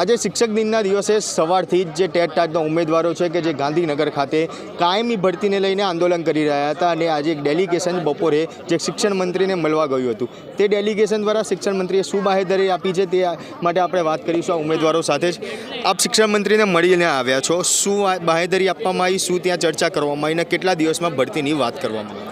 આજે શિક્ષક દિનના દિવસે સવારથી જ જે ટેટ ટાટના ઉમેદવારો છે કે જે ગાંધીનગર ખાતે કાયમી ભરતીને લઈને આંદોલન કરી રહ્યા હતા અને આજે એક ડેલિગેશન બપોરે જે શિક્ષણ મંત્રીને મળવા ગયું હતું. તે ડેલિગેશન દ્વારા શિક્ષણ મંત્રીએ શું બાહેધરી આપી છે તે માટે આપણે વાત કરીશું આ ઉમેદવારો સાથે જ. આપ શિક્ષણ મંત્રીને મળીને આવ્યા છો. શું બાહેધરી આપવામાં આવી? શું ત્યાં ચર્ચા કરવામાં આવી? અને કેટલા દિવસમાં ભરતીની વાત કરવામાં આવી?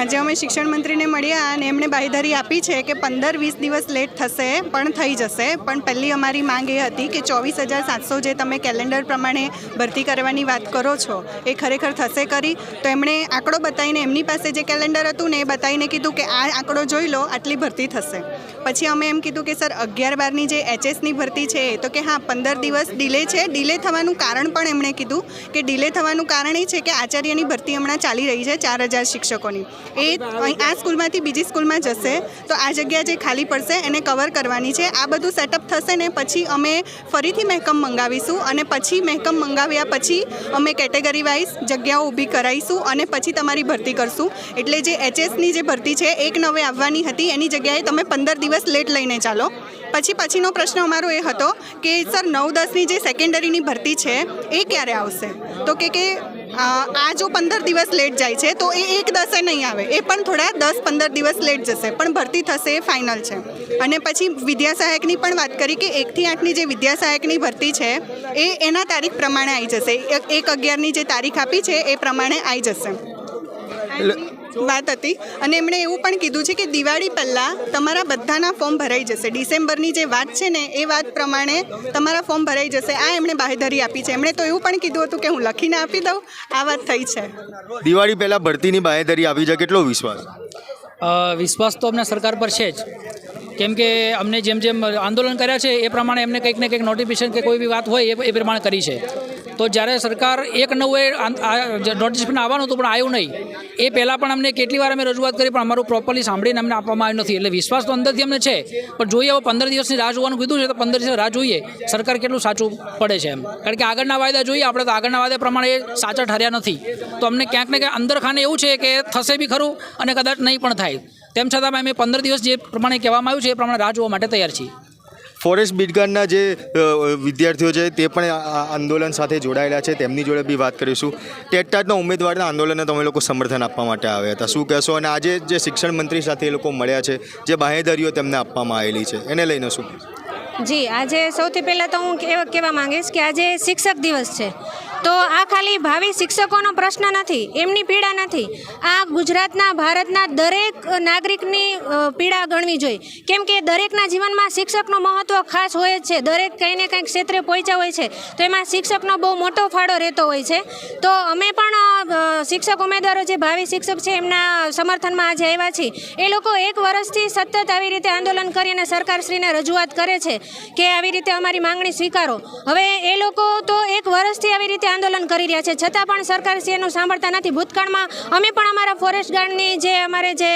આજે અમે શિક્ષણ મંત્રીને મળ્યા અને એમણે બાહેધરી આપી છે કે પંદર વીસ દિવસ લેટ થશે, પણ થઈ જશે. પણ પહેલી અમારી માંગ એ હતી કે ચોવીસ હજાર સાતસો જે તમે કેલેન્ડર પ્રમાણે ભરતી કરવાની વાત કરો છો, એ ખરેખર થશે કરી તો એમણે આંકડો બતાવીને એમની પાસે જે કેલેન્ડર હતું ને એ બતાવીને કીધું કે આ આંકડો જોઈ લો, આટલી ભરતી થશે. પછી અમે એમ કીધું કે, સર, અગિયાર બારની જે એચએસની ભરતી છે તો કે હા, પંદર દિવસ ડિલે છે. ડિલે થવાનું કારણ પણ એમણે કીધું કે ડિલે થવાનું કારણ એ છે કે આચાર્યની ભરતી હમણાં ચાલી રહી છે ચાર હજાર શિક્ષકોની. એ આ સ્કૂલમાંથી બીજી સ્કૂલમાં જશે, તો આ જગ્યા જે ખાલી પડશે એને કવર કરવાની છે. આ બધું સેટઅપ થશે ને પછી અમે ફરીથી મહેકમ મંગાવીશું અને પછી મહેકમ મંગાવ્યા પછી અમે કેટેગરી વાઇઝ જગ્યાઓ ઊભી કરાવીશું અને પછી તમારી ભરતી કરશું. એટલે જે એચએસની જે ભરતી છે, એક નવે આવવાની હતી, એની જગ્યાએ તમે પંદર દિવસ લેટ લઈને ચાલો. પછી પછીનો પ્રશ્ન અમારો એ હતો કે, સર, નવ દસની જે સેકન્ડરીની ભરતી છે, એ ક્યારે આવશે? તો કે કે, આ જો પંદર દિવસ લેટ જાય છે, તો એ એક દસે નહીં આવે. એ પણ થોડા દસ પંદર દિવસ લેટ જશે, પણ ભરતી થશે, એ ફાઇનલ છે. અને પછી વિદ્યા સહાયકની પણ વાત કરી કે એકથી આઠની જે વિદ્યા સહાયકની ભરતી છે, એ એના તારીખ પ્રમાણે આવી જશે. એક અગિયારની જે તારીખ આપી છે, એ પ્રમાણે આવી જશે. વાત હતી અને એમણે એવું પણ કીધું છે કે દિવાળી પહેલાં તમારા બધાના ફોર્મ ભરાઈ જશે. ડિસેમ્બરની જે વાત છે ને એ વાત પ્રમાણે તમારા ફોર્મ ભરાઈ જશે. આ એમણે બાહેધરી આપી છે. એમણે તો એવું પણ કીધું હતું કે હું લખીને આપી દઉં. આ વાત થઈ છે. દિવાળી પહેલાં ભરતીની બાહેધરી આવી છે. કેટલો વિશ્વાસ? વિશ્વાસ તો અમને સરકાર પર છે જ. કેમ કે અમને જેમ જેમ આંદોલન કર્યા છે એ પ્રમાણે એમને કંઈક ને કંઈક નોટિફિકેશન કે કોઈ બી વાત હોય એ એ પ્રમાણે કરી છે. તો જ્યારે સરકાર એક નવું નોટિફિકેશન આવવાનું હતું, પણ આવ્યું નહીં. એ પહેલાં પણ અમને કેટલી વાર અમે રજૂઆત કરી, પણ અમારું પ્રોપરલી સાંભળીને અમને આપવામાં આવ્યું નથી. એટલે વિશ્વાસ તો અંદરથી અમને છે, પણ જોઈએ હવે પંદર દિવસની રાહ જોવાનું કીધું છે, તો પંદર દિવસ રાહ જોઈએ. સરકાર કેટલું સાચું પડે છે એમ. કારણ કે આગળના વાયદા જોઈએ, આપણે તો આગળના વાયદા પ્રમાણે એ સાચા ઠર્યા નથી. તો અમને ક્યાંક ને ક્યાંક અંદર ખાને એવું છે કે થશે બી ખરું અને કદાચ નહીં પણ થાય. તેમ છતાં અમે પંદર દિવસ જે પ્રમાણે કહેવામાં આવ્યું છે, એ પ્રમાણે રાહ જોવા માટે તૈયાર છીએ. ફોરેસ્ટ બીટગાર્ડના જે વિદ્યાર્થીઓ છે, તે પણ આ આંદોલન સાથે જોડાયેલા છે. તેમની જોડે બી વાત કરીશું. ટેટટાટના ઉમેદવારના આંદોલનને તમે લોકો સમર્થન આપવા માટે આવ્યા હતા. શું કહેશો? અને આજે જે શિક્ષણ મંત્રી સાથે એ લોકો મળ્યા છે, જે બાહેધરીઓ તેમને આપવામાં આવેલી છે, એને લઈને શું જી, આજે સૌથી પહેલાં તો હું એવા કહેવા માંગીશ કે આજે શિક્ષક દિવસ છે. તો આ ખાલી ભાવિ શિક્ષકોનો પ્રશ્ન નથી, એમની પીડા નથી. આ ગુજરાતના, ભારતના દરેક નાગરિકની પીડા ગણવી જોઈએ. કેમ કે દરેકના જીવનમાં શિક્ષકનું મહત્ત્વ ખાસ હોય જ છે. દરેક કંઈ ને કંઈક ક્ષેત્રે પહોંચ્યા હોય છે. તો એમાં શિક્ષકનો બહુ મોટો ફાળો રહેતો હોય છે. તો અમે પણ શિક્ષક ઉમેદવારો જે ભાવિ શિક્ષક છે, એમના સમર્થનમાં આજે આવ્યા છીએ. એ લોકો એક વર્ષથી સતત આવી રીતે આંદોલન કરી અને સરકારશ્રીને રજૂઆત કરે છે કે આવી રીતે અમારી માંગણી સ્વીકારો. હવે એ લોકો તો એક વર્ષથી આવી રીતે આંદોલન કરી રહ્યા છે. છતાં પણ સરકારશ્રી એનું સાંભળતા નથી. ભૂતકાળમાં અમે પણ અમારા ફોરેસ્ટ ગાર્ડની જે અમારે જે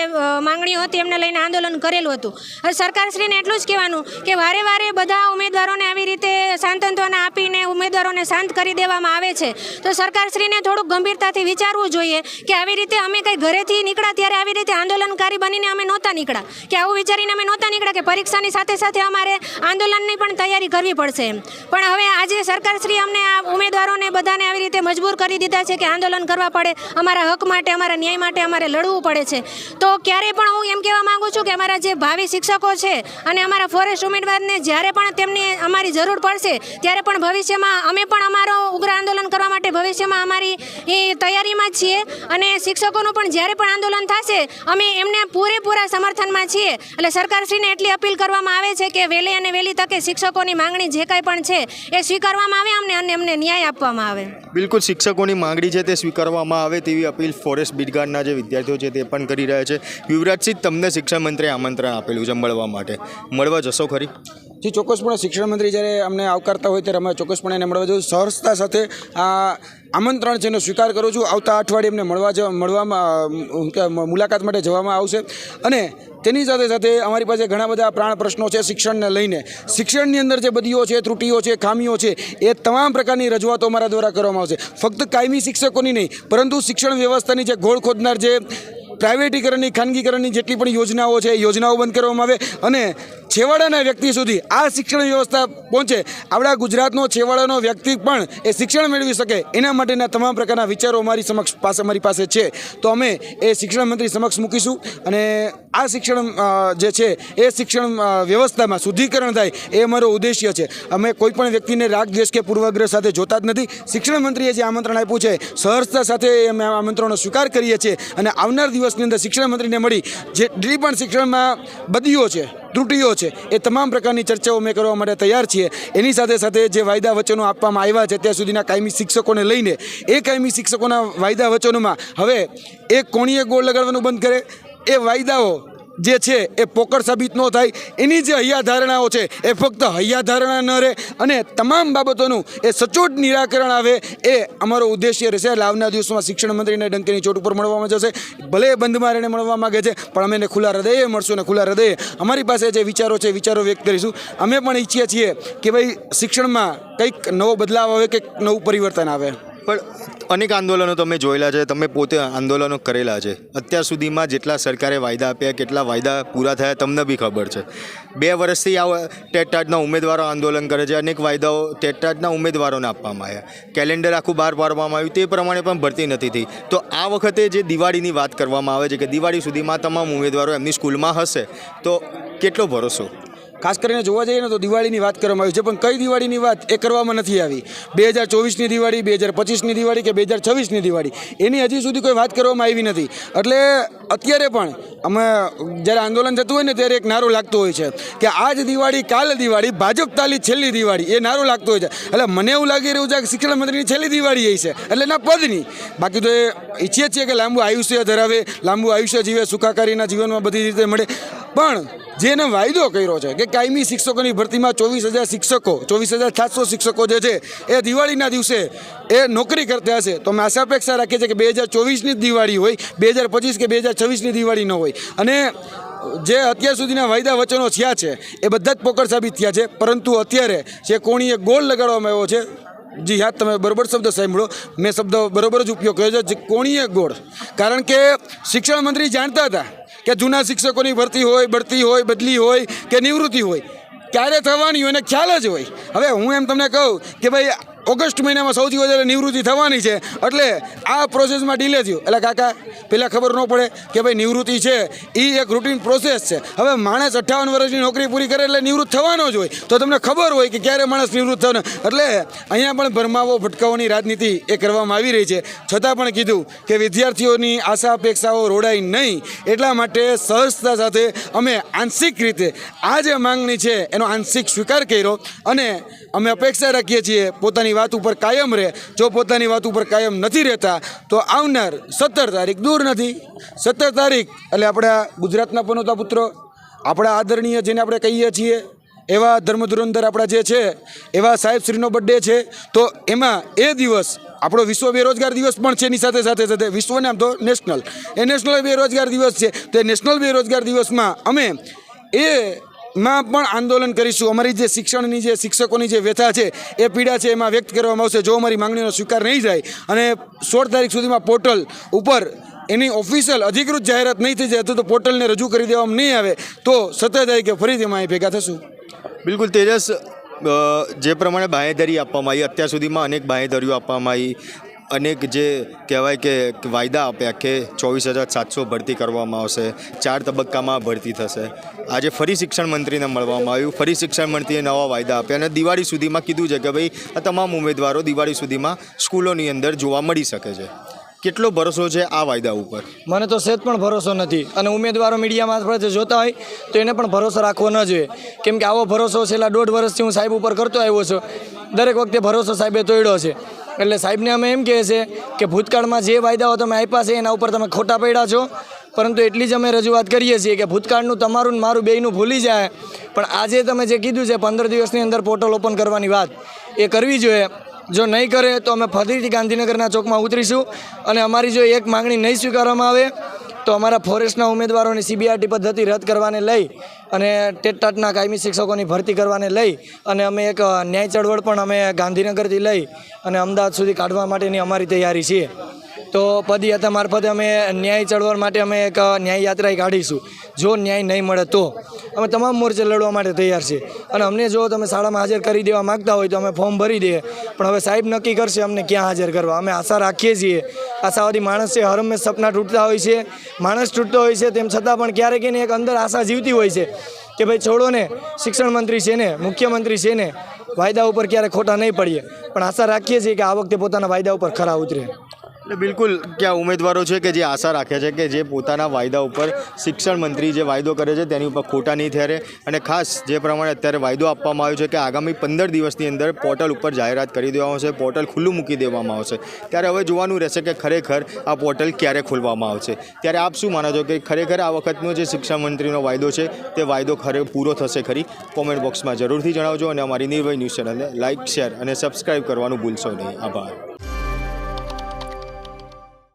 માંગણીઓ હતી એમને લઈને આંદોલન કરેલું હતું. હવે સરકારશ્રીને એટલું જ કહેવાનું કે વારે વારે બધા ઉમેદવારોને આવી રીતે સાંતંત્વના આપીને ઉમેદવારોને શાંત કરી દેવામાં આવે છે. તો સરકારશ્રીને થોડુંક ગંભીરતાથી વિચારવું જોઈએ કે આવી રીતે અમે કંઈ ઘરેથી નીકળ્યા ત્યારે આવી રીતે આંદોલનકારી બનીને અમે નહોતા નીકળ્યા. કે આવું વિચારીને અમે નહોતા નીકળ્યા કે પરીક્ષાની સાથે સાથે અમારે આંદોલનની પણ તૈયારી કરવી પડશે પણ હવે આજે સરકારશ્રી અમને આ ઉમેદવારોને બધાને આવી રીતે મજબૂર કરી દીધા છે કે આંદોલન કરવા પડે, અમારા હક માટે, અમારા ન્યાય માટે, અમારે લડવું પડે છે. તો ક્યારે પણ હું એમ કહેવા માંગુ છું કે અમારા જે ભાવિ શિક્ષકો છે અને અમારા ફોરેસ્ટ ઉમેદવારને જ્યારે પણ તેમની અમારી જરૂર પડશે, ત્યારે પણ ભવિષ્યમાં અમે પણ અમારો ઉગ્ર આંદોલન કરવા માટે ભવિષ્યમાં અમારી એ તૈયારીમાં છીએ. અને શિક્ષકોનું પણ જ્યારે પણ આંદોલન થશે, અમે એમને પૂરેપૂરા સમર્થનમાં છીએ. એટલે સરકારશ્રીને એટલી અપીલ કરવામાં આવે છે કે વહેલી અને વહેલી તકે શિક્ષકોની માંગણી જે કાંઈ પણ છે, એ સ્વીકારવામાં આવે અમને અને અમને ન્યાય આપવામાં આવે. બિલકુલ શિક્ષકોની માંગણી છે તે સ્વીકારવામાં આવે તેવી અપીલ ફોરેસ્ટ બીટગાર્ડના જે વિદ્યાર્થીઓ છે તે પણ કરી રહ્યા છે. યુવરાજસિંહ તમને શિક્ષણ મંત્રીએ આમંત્રણ આપેલું છે મળવા માટે. મળવા જશો ખરી? જે ચોક્કસપણે શિક્ષણ મંત્રી જ્યારે અમને આવકારતા હોય ત્યારે અમે ચોક્કસપણે એને મળવા જવું સહર્ષતા સાથે આ આમંત્રણ છે એનો સ્વીકાર કરું છું. આવતા અઠવાડિયે એમને મળવા મળવામાં મુલાકાત માટે જવામાં આવશે. અને તેની સાથે સાથે અમારી પાસે ઘણા બધા પ્રાણ પ્રશ્નો છે શિક્ષણને લઈને. શિક્ષણની અંદર જે બદીઓ છે, ત્રુટીઓ છે, ખામીઓ છે, એ તમામ પ્રકારની રજૂઆતો અમારા દ્વારા કરવામાં આવશે. ફક્ત કાયમી શિક્ષકોની નહીં, પરંતુ શિક્ષણ વ્યવસ્થાની જે ઘોળ ખોદનાર જે પ્રાઇવેટીકરણની, ખાનગીકરણની જેટલી પણ યોજનાઓ છે, એ યોજનાઓ બંધ કરવામાં આવે અને છેવાડાના વ્યક્તિ સુધી આ શિક્ષણ વ્યવસ્થા પહોંચે. આપણા ગુજરાતનો છેવાડાનો વ્યક્તિ પણ એ શિક્ષણ મેળવી શકે. એના માટેના તમામ પ્રકારના વિચારો અમારી સમક્ષ પાસે, અમારી પાસે છે. તો અમે એ શિક્ષણ મંત્રી સમક્ષ મૂકીશું અને આ શિક્ષણ જે છે, એ શિક્ષણ વ્યવસ્થામાં શુદ્ધિકરણ થાય એ અમારો ઉદ્દેશ્ય છે. અમે કોઈ પણ વ્યક્તિને રાગ, દ્વેષ કે પૂર્વાગ્રહ સાથે જોતા જ નથી. શિક્ષણ મંત્રીએ જે આમંત્રણ આપ્યું છે, સહર્ષતા સાથે અમે આમંત્રણનો સ્વીકાર કરીએ છીએ અને આવનાર દિવસની અંદર શિક્ષણ મંત્રીને મળી જેટલી પણ શિક્ષણમાં બદીઓ છે, ત્રુટીઓ છે, એ તમામ પ્રકારની ચર્ચાઓ અમે કરવા માટે તૈયાર છીએ. એની સાથે સાથે જે વાયદા વચનો આપવામાં આવ્યા છે ત્યાં સુધીના કાયમી શિક્ષકોને લઈને, એ કાયમી શિક્ષકોના વાયદા વચનોમાં હવે એક કોણીએ ગોળ લગાડવાનું બંધ કરે, એ વાયદાઓ જે છે એ પોકળ સાબિત ન થાય. એની જે હૈયા ધારણાઓ છે એ ફક્ત હૈયા ધારણા ન રહે અને તમામ બાબતોનું એ સચોટ નિરાકરણ આવે એ અમારો ઉદ્દેશ્ય રહેશે. એટલે આવનાર દિવસોમાં શિક્ષણ મંત્રીને ડંકીની ચોટ ઉપર મળવામાં જશે. ભલે બંધમાં રહીને મળવા માગે છે, પણ અમે ખુલ્લા હૃદયે મળશું અને ખુલ્લા હૃદયે અમારી પાસે જે વિચારો છે વિચારો વ્યક્ત કરીશું. અમે પણ ઈચ્છીએ છીએ કે ભાઈ શિક્ષણમાં કંઈક નવો બદલાવ આવે કે નવું પરિવર્તન આવે. પણ અનેક આંદોલનો તમે જોયેલા છે, તમે પોતે આંદોલનો કરેલા છે. અત્યાર સુધીમાં જેટલા સરકારે વાયદા આપ્યા, કેટલા વાયદા પૂરા થયા, તમને બી ખબર છે. બે વર્ષથી આ ટેટટાટના ઉમેદવારો આંદોલન કરે છે, અનેક વાયદાઓ ટેટટાટના ઉમેદવારોને આપવામાં આવ્યા. કેલેન્ડર આખું બહાર પાડવામાં આવ્યું, તે પ્રમાણે પણ ભરતી નથી થઈ. તો આ વખતે જે દિવાળીની વાત કરવામાં આવે છે કે દિવાળી સુધીમાં તમામ ઉમેદવારો એમની સ્કૂલમાં હશે, તો કેટલો ભરોસો? ખાસ કરીને જોવા જઈએ ને તો દિવાળીની વાત કરવામાં આવી છે, પણ કઈ દિવાળીની વાત એ કરવામાં નથી આવી? બે હજાર ચોવીસની દિવાળી બે હજાર પચીસની દિવાળી કે બે હજાર છવ્વીસની દિવાળી? એની હજી સુધી કોઈ વાત કરવામાં આવી નથી. એટલે અત્યારે પણ અમે જ્યારે આંદોલન થતું હોય ને ત્યારે એક નારો લાગતો હોય છે કે આજ દિવાળી, કાલ દિવાળી ભાજપ તાલી છેલ્લી દિવાળી, એ નારો લાગતો હોય છે. એટલે મને એવું લાગી રહ્યું છે કે શિક્ષણ મંત્રીની છેલ્લી દિવાળી એ છે, એટલે એના પદની. બાકી તો એ ઈચ્છીએ છીએ કે લાંબુ આયુષ્ય ધરાવે, લાંબુ આયુષ્ય જીવે, સુખાકારીના જીવનમાં બધી રીતે મળે. પણ જેને વાયદો કર્યો છે કે કાયમી શિક્ષકોની ભરતીમાં ચોવીસ હજાર શિક્ષકો, ચોવીસ હજાર સાતસો શિક્ષકો જે છે, એ દિવાળીના દિવસે એ નોકરી કરતા હશે. તો અમે આશા અપેક્ષા રાખીએ છીએ કે બે હજાર ચોવીસની દિવાળી હોય, બે હજાર પચીસ કે બે હજાર છવ્વીસની દિવાળી ન હોય. અને જે અત્યાર સુધીના વાયદા વચનો થયા છે, એ બધા જ પોકળ સાબિત થયા છે. પરંતુ અત્યારે જે કોણીએ ગોળ લગાડવામાં આવ્યો છે, જી હા, તમે બરોબર શબ્દ સાંભળો. મેં શબ્દ બરોબર જ ઉપયોગ કર્યો છે, જે કોણીએ ગોળ. કારણ કે શિક્ષણ મંત્રી જાણતા હતા કે જૂના શિક્ષકોની ભરતી હોય, બઢતી હોય, બદલી હોય કે નિવૃત્તિ હોય, ક્યારે થવાની હોય એને ખ્યાલ જ હોય. હવે હું એમ તમને કહું કે ભાઈ ઓગસ્ટ મહિનામાં સૌથી વધારે નિવૃત્તિ થવાની છે. એટલે આ પ્રોસેસમાં ડીલે થયું. એટલે કાકા પહેલાં ખબર ન પડે કે ભાઈ નિવૃત્તિ છે. એ એક રૂટીન પ્રોસેસ છે. હવે માણસ અઠ્ઠાવન વર્ષની નોકરી પૂરી કરે એટલે નિવૃત્ત થવાનો જ હોય. તો તમને ખબર હોય કે ક્યારે માણસ નિવૃત્ત થવાનો. એટલે અહીંયા પણ ભરમાવો, ભટકાવોની રાજનીતિ એ કરવામાં આવી રહી છે. છતાં પણ કીધું કે વિદ્યાર્થીઓની આશા અપેક્ષાઓ રોડાય નહીં. એટલા માટે સહજતા સાથે અમે આંશિક રીતે આ જે માંગણી છે, એનો આંશિક સ્વીકાર કર્યો અને અમે અપેક્ષા રાખીએ છીએ પોતાની વાત ઉપર કાયમ રહે, જો પોતાની વાત ઉપર કાયમ નથી રહેતા, તો આવનાર સત્તર તારીખ દૂર નથી. સત્તર તારીખ, એટલે આપણા ગુજરાતના પનોતા પુત્રો, આપણા આદરણીય જેને આપણે કહીએ છીએ, એવા ધર્મધુરંધર આપણા જે છે, એવા સાહેબશ્રીનો બર્થડે છે, તો એમાં એ દિવસ, આપણો વિશ્વ બેરોજગાર દિવસ પણ છે, એની સાથે સાથે સાથે વિશ્વને આમ તો નેશનલ એ નેશનલ બેરોજગાર દિવસ છે, તો એ નેશનલ બેરોજગાર દિવસમાં અમે એ માં પણ આંદોલન કરીશું. અમારી જે શિક્ષણની જે શિક્ષકોની જે વ્યથા છે, એ પીડા છે, એમાં વ્યક્ત કરવામાં આવશે. જો અમારી માંગણીનો સ્વીકાર નહીં જાય અને સોળ તારીખ સુધીમાં પોર્ટલ ઉપર એની ઓફિશિયલ અધિકૃત જાહેરાત નહીં થઈ જાય તો પોર્ટલને રજૂ કરી દેવામાં નહીં આવે, તો સત્તર તારીખે ફરીથી અમે અહીં ભેગા થશું. બિલકુલ, તેજસ જે પ્રમાણે બાંહેધરી આપવામાં આવી, અત્યાર સુધીમાં અનેક બાંહેધરીઓ આપવામાં આવી. અનેક જે કહેવાય કે વાયદા આપ્યા કે ચોવીસ હજાર સાતસો ભરતી કરવામાં આવશે, ચાર તબક્કામાં ભરતી થશે. આજે ફરી શિક્ષણ મંત્રીને મળવામાં આવ્યું, ફરી શિક્ષણ મંત્રીએ નવા વાયદા આપ્યા અને દિવાળી સુધીમાં કીધું છે કે ભાઈ, આ તમામ ઉમેદવારો દિવાળી સુધીમાં સ્કૂલોની અંદર જોવા મળી શકે છે. કેટલો ભરોસો છે આ વાયદા ઉપર? મને તો સહેજ પણ ભરોસો નથી. અને ઉમેદવારો મીડિયામાં આપણે જોતા હોય, તો એને પણ ભરોસો રાખવો ન જોઈએ. કેમ કે આવો ભરોસો છેલ્લા દોઢ વર્ષથી હું સાહેબ ઉપર કરતો આવ્યો છું. દરેક વખતે ભરોસો સાહેબે તોડ્યો છે. એટલે સાહેબને અમે એમ કહે છે કે ભૂતકાળમાં જે વાયદાઓ તમે આપ્યા છે એના ઉપર તમે ખોટા પડ્યા છો. પરંતુ એટલી જ અમે રજૂઆત કરીએ છીએ કે ભૂતકાળનું તમારું ને મારું બેયનું ભૂલી જાય. પણ આજે તમે જે કીધું છે પંદર દિવસની અંદર પોર્ટલ ઓપન કરવાની વાત, એ કરવી જોઈએ. જો નહીં કરે તો અમે ફરીથી ગાંધીનગરના ચોકમાં ઉતરીશું અને અમારી જો એક માંગણી નહીં સ્વીકારવામાં આવે તો અમારા ફોરેસ્ટના ઉમેદવારોની સીબીઆરટી પદ્ધતિ રદ કરવાને લઈ અને ટેટટાટના કાયમી શિક્ષકોની ભરતી કરવાને લઈ અને અમે એક ન્યાય ચળવળ પણ અમે ગાંધીનગરથી લઈ અને અમદાવાદ સુધી કાઢવા માટેની અમારી તૈયારી છે તો પદયાત્રા મારફતે અમે ન્યાય ચળવળ માટે અમે એક ન્યાય યાત્રા કાઢીશું. જો ન્યાય નહીં મળે તો. અમે તમામ મોરચે લડવા માટે તૈયાર છીએ. અને અમને જો તમે શાળામાં હાજર કરી દેવા માગતા હોય તો અમે ફોર્મ ભરી દઈએ. પણ હવે સાહેબ નક્કી કરશે અમને ક્યાં હાજર કરવા. અમે આશા રાખીએ છીએ. આશાવાદી માણસ છે, હર સપના તૂટતા હોય છે. માણસ તૂટતો હોય છે, તેમ છતાં પણ ક્યારેક એને એક અંદર આશા જીવતી હોય છે કે ભાઈ છોડો ને, શિક્ષણ મંત્રી છે ને, મુખ્યમંત્રી છે ને, વાયદા ઉપર ક્યારે ખોટા નહીં પડીએ. પણ આશા રાખીએ છીએ કે આ વખતે પોતાના વાયદા ઉપર ખરા ઉતરે. બિલકુલ ક્યાં ઉમેદવારો છે કે જે આશા રાખે છે કે જે પોતાના વાયદા ઉપર શિક્ષણ મંત્રી જે વાયદો કરે છે તેની ઉપર ખોટા નહીં થયારે અને ખાસ જે પ્રમાણે અત્યારે વાયદો આપવામાં આવ્યો છે કે આગામી પંદર દિવસની અંદર પોર્ટલ ઉપર જાહેરાત કરી દેવામાં આવશે, પોર્ટલ ખુલ્લું મૂકી દેવામાં આવશે. ત્યારે હવે જોવાનું રહેશે કે ખરેખર આ પોર્ટલ ક્યારે ખોલવામાં આવશે. ત્યારે આપ શું માનો છો કે ખરેખર આ વખતનો જે શિક્ષણ મંત્રીનો વાયદો છે, તે વાયદો ખરે પૂરો થશે ખરી? કોમેન્ટ બોક્સમાં જરૂરથી જણાવજો અને અમારી નિર્ભય ન્યૂઝ ચેનલને લાઇક શેર અને સબસ્ક્રાઇબ કરવાનું ભૂલશો નહીં. આભાર.